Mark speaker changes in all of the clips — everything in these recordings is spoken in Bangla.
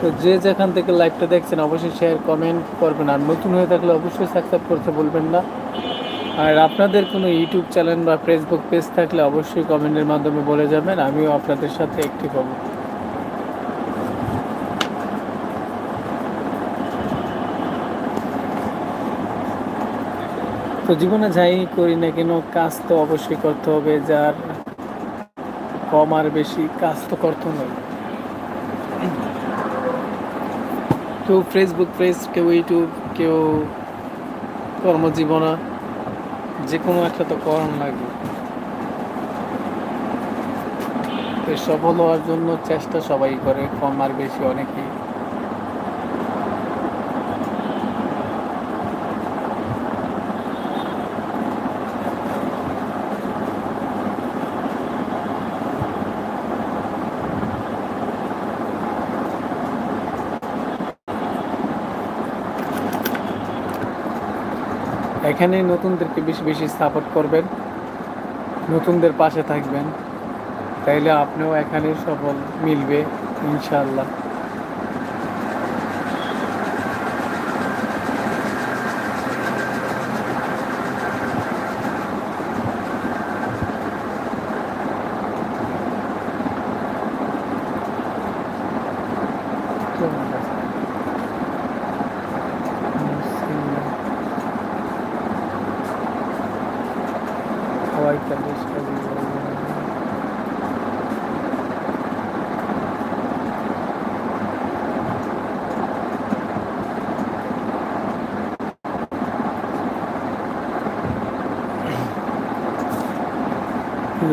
Speaker 1: তো যে যেখান থেকে লাইভটা দেখছেন, অবশ্যই শেয়ার কমেন্ট করবেন। আর নতুন হয়ে থাকলে অবশ্যই সাবস্ক্রাইব করতে বলবেন না। আর আপনাদের কোনো ইউটিউব চ্যানেল বা ফেসবুক পেজ থাকলে অবশ্যই কমেন্টের মাধ্যমে বলে যাবেন। আমিও আপনাদের সাথে একটি পাবো তো জীবনে যাই করি না কেন, কাজ তো অবশ্যই করতে হবে। যার কম আর বেশি কাজ তো করতে নয় কেউ ফেসবুক পেজ কেউ ইউটিউব, কেউ কর্মজীবনা যে কোনো একটা তো করণ লাগে। সফল হওয়ার জন্য চেষ্টা সবাই করে, কম আর বেশি অনেকেই। এখানে নতুনদেরকে বেশি বেশি সাপোর্ট করবেন, নতুনদের পাশে থাকবেন, তাইলে আপনিও এখানে সফল মিলবে ইনশাল্লাহ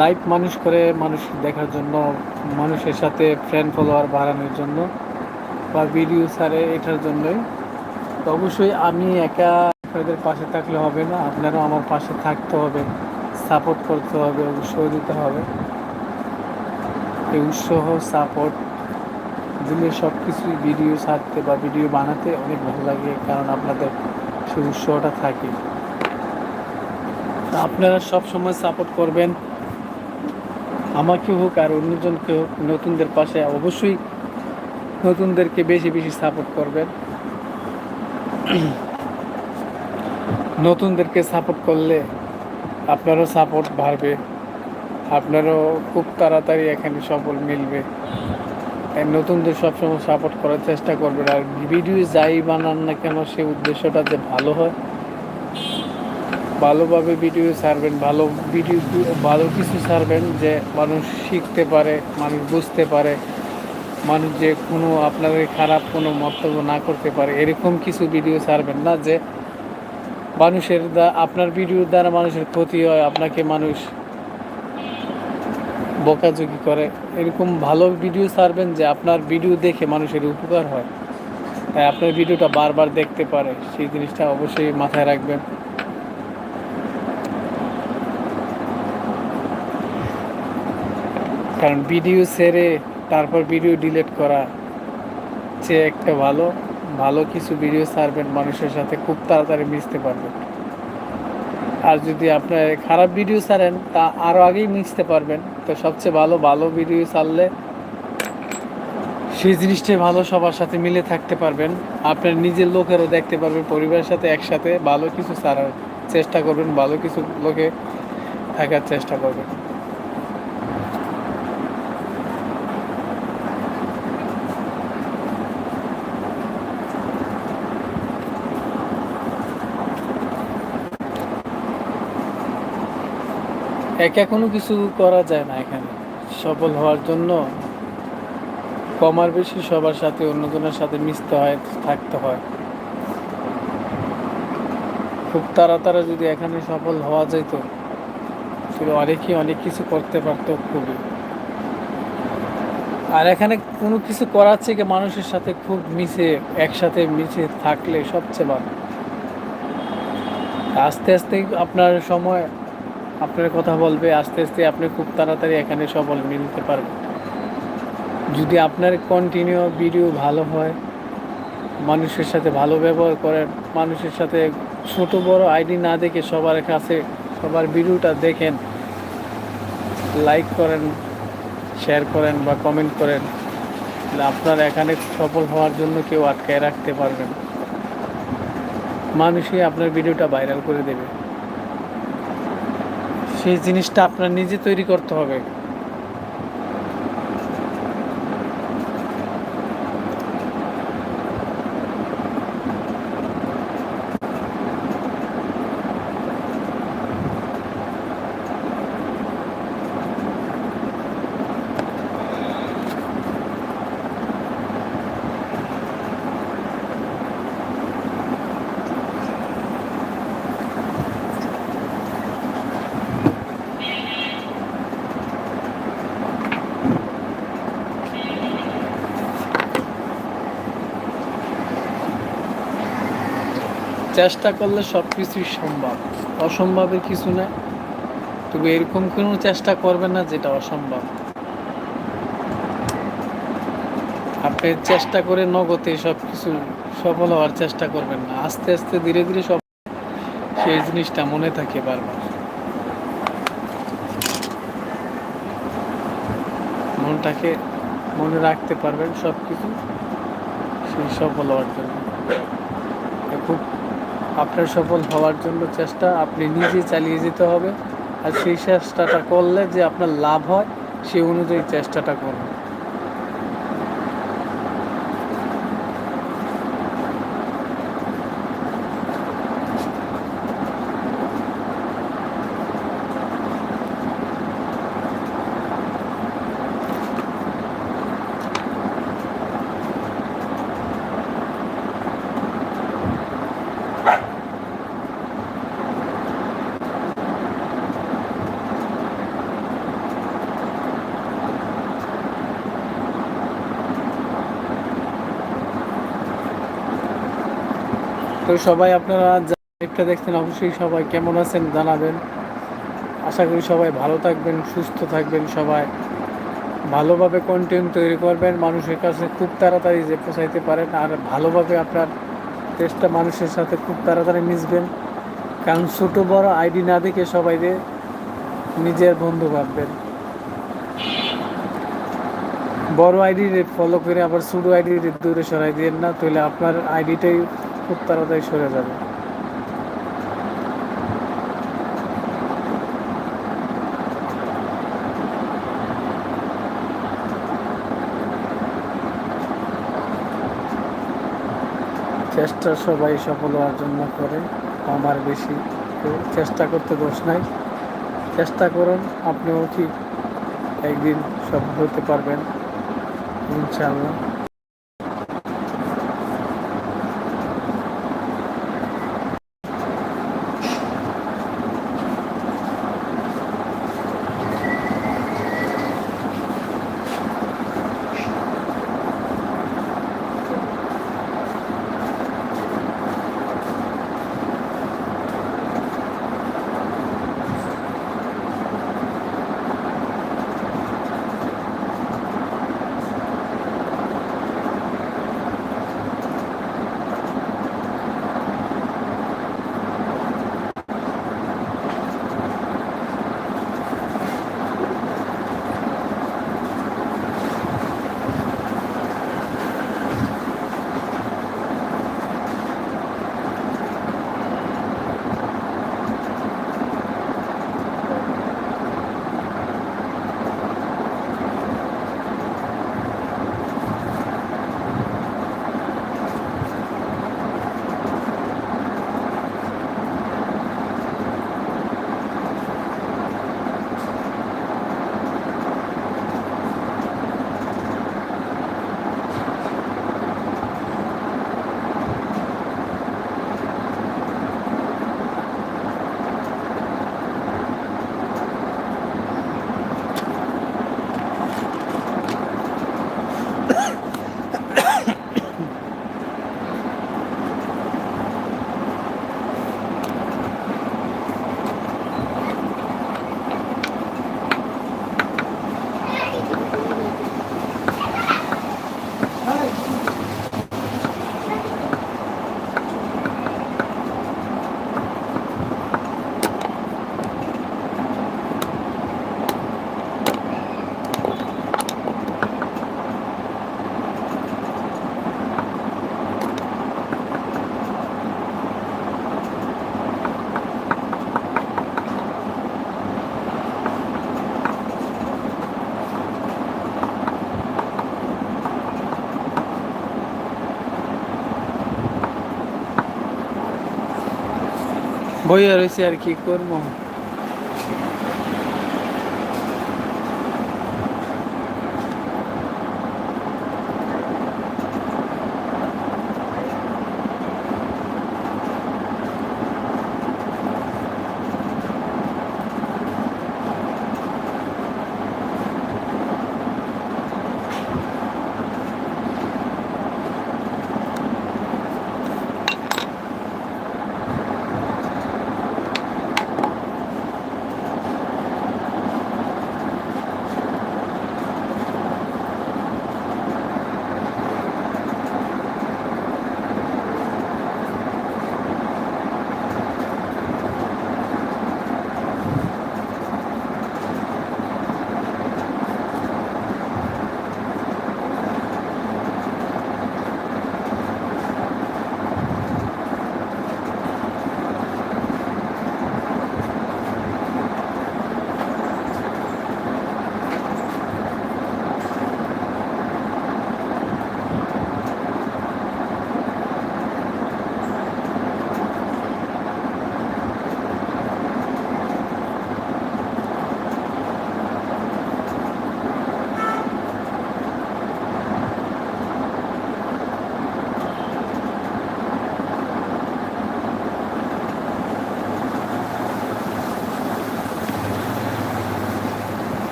Speaker 1: লাইভ মানুষ করে, মানুষ দেখার জন্য, মানুষের সাথে ফ্রেন্ড ফলোয়ার বাড়ানোর জন্য বা ভিডিও ছাড়ে, এটার জন্যই। তো অবশ্যই আমি একা আপনাদের পাশে থাকলে হবে না, আপনারাও আমার পাশে থাকতে হবে সাপোর্ট করতে হবে, উৎসাহ দিতে হবে। এই উৎসাহ সাপোর্ট দিলে সব কিছুই ভিডিও ছাড়তে বা ভিডিও বানাতে অনেক ভালো লাগে, কারণ আপনাদের সেই উৎসাহটা থাকে। আপনারা সব সময় সাপোর্ট করবেন। আমাকে হোক আর অন্যজনকে হোক নতুনদের পাশে অবশ্যই নতুনদেরকে বেশি বেশি সাপোর্ট করবেন। নতুনদেরকে সাপোর্ট করলে আপনারও সাপোর্ট বাড়বে, আপনারও খুব তাড়াতাড়ি এখানে সফল মিলবে। নতুনদের সবসময় সাপোর্ট করার চেষ্টা করবেন। আর ভিডিও যাই বানান না কেন, সে উদ্দেশ্যটা যে ভালো হয় ভালোভাবে ভিডিও ছাড়বেন, ভালো ভিডিও, ভালো কিছু ছাড়বেন যে মানুষ শিখতে পারে, মানুষ বুঝতে পারে, মানুষ যে কোনো আপনাদের খারাপ কোনো মন্তব্য না করতে পারে, এরকম কিছু ভিডিও ছাড়বেন না যে মানুষের আপনার ভিডিওর দ্বারা মানুষের ক্ষতি হয়, আপনাকে মানুষ বকাঝকি করে। এরকম ভালো ভিডিও ছাড়বেন যে আপনার ভিডিও দেখে মানুষের উপকার হয়। তাই আপনার ভিডিওটা বারবার দেখতে পারে, সেই জিনিসটা অবশ্যই মাথায় রাখবেন। কারণ ভিডিও সেরে তারপর ভিডিও ডিলিট করা চেয়ে একটা ভালো ভালো কিছু ভিডিও ছাড়বেন মানুষের সাথে, খুব তাড়াতাড়ি মিশতে পারবেন। আর যদি আপনার খারাপ ভিডিও ছাড়েন, তা আরও আগেই মিশতে পারবেন। তো সবচেয়ে ভালো ভালো ভিডিও ছাড়লে সেই জিনিসটাই ভালো সবার সাথে মিলে থাকতে পারবেন। আপনার নিজের লোকেরও দেখতে পারবেন, পরিবারের সাথে একসাথে ভালো কিছু ছাড়ার চেষ্টা করবেন, ভালো কিছু লোকে থাকার চেষ্টা করবেন। একা কোনো কিছু করা যায় না এখানে। সফল হওয়ার জন্য কমার বেশি সবার সাথে, অন্যজনের সাথে মিশতে হয়, থাকতে হয়। খুব তাড়াতাড়ি যদি এখানে সফল হওয়া যেত, তাহলে অনেকেই অনেক কিছু করতে পারতো খুবই। আর এখানে কোনো কিছু করার থেকে মানুষের সাথে খুব মিশে, একসাথে মিশে থাকলে সবচেয়ে ভালো। আস্তে আস্তে আপনার সময় আপনার কথা বলবে, আস্তে আস্তে আপনি খুব তাড়াতাড়ি এখানে সফল মিলতে পারবেন। যদি আপনার কন্টিনিউ ভিডিও ভালো হয়, মানুষের সাথে ভালো ব্যবহার করেন, মানুষের সাথে ছোট বড় আইডি না দেখে সবার কাছে সবার ভিডিওটা দেখেন লাইক করেন শেয়ার করেন বা কমেন্ট করেন আপনার এখানে সফল হওয়ার জন্য কেউ আটকায় রাখতে পারবেন মানুষই আপনার ভিডিওটা ভাইরাল করে দেবে। সেই জিনিসটা আপনার নিজে তৈরি করতে হবে। চেষ্টা করলে সব কিছুই সম্ভব। অসম্ভবের কিছু না তবে এরকম কোনো চেষ্টা করবেন না যেটা অসম্ভব। আপনি চেষ্টা করে নগদে সব কিছু সফল হওয়ার চেষ্টা করবেন না। আস্তে আস্তে ধীরে ধীরে সব সেই জিনিসটা মনে থাকে বারবার। মনটাকে মনে রাখতে পারবেন সব কিছু সেই সফল হওয়ার জন্য। খুব আপনার সফল হওয়ার জন্য চেষ্টা আপনি নিজে চালিয়ে যেতে হবে। আর সেই চেষ্টাটা করলে যে আপনার লাভ হয়, সেই অনুযায়ী চেষ্টাটা করুন। সবাই আপনারা লাইভটা দেখছেন, অবশ্যই সবাই কেমন আছেন জানাবেন। আশা করি সবাই ভালো থাকবেন, সুস্থ থাকবেন সবাই। ভালোভাবে কন্টেন্ট তৈরি করবেন, মানুষের কাছে খুব তাড়াতাড়ি যে পৌঁছাইতে পারেন, আর ভালোভাবে আপনার চেষ্টা মানুষের সাথে খুব তাড়াতাড়ি মিশবেন। কারণ ছোটো বড় আইডি না দেখে সবাই যে নিজের বন্ধু ভাববেন। বড় আইডি ফলো করে আবার ছোটো আইডি দূরে সরাই দিয়েন না, তাহলে আপনার আইডিটাই খুব তাড়াতাড়ি সরে যাবে। চেষ্টা সবাই সফল হওয়ার জন্য করে, আমার বেশি চেষ্টা করতে দোষ নাই। চেষ্টা করুন, আপনিও ঠিক একদিন সফল হতে পারবেন, ইনশাআল্লাহ। বইয়া রয়েছে আর কি করব?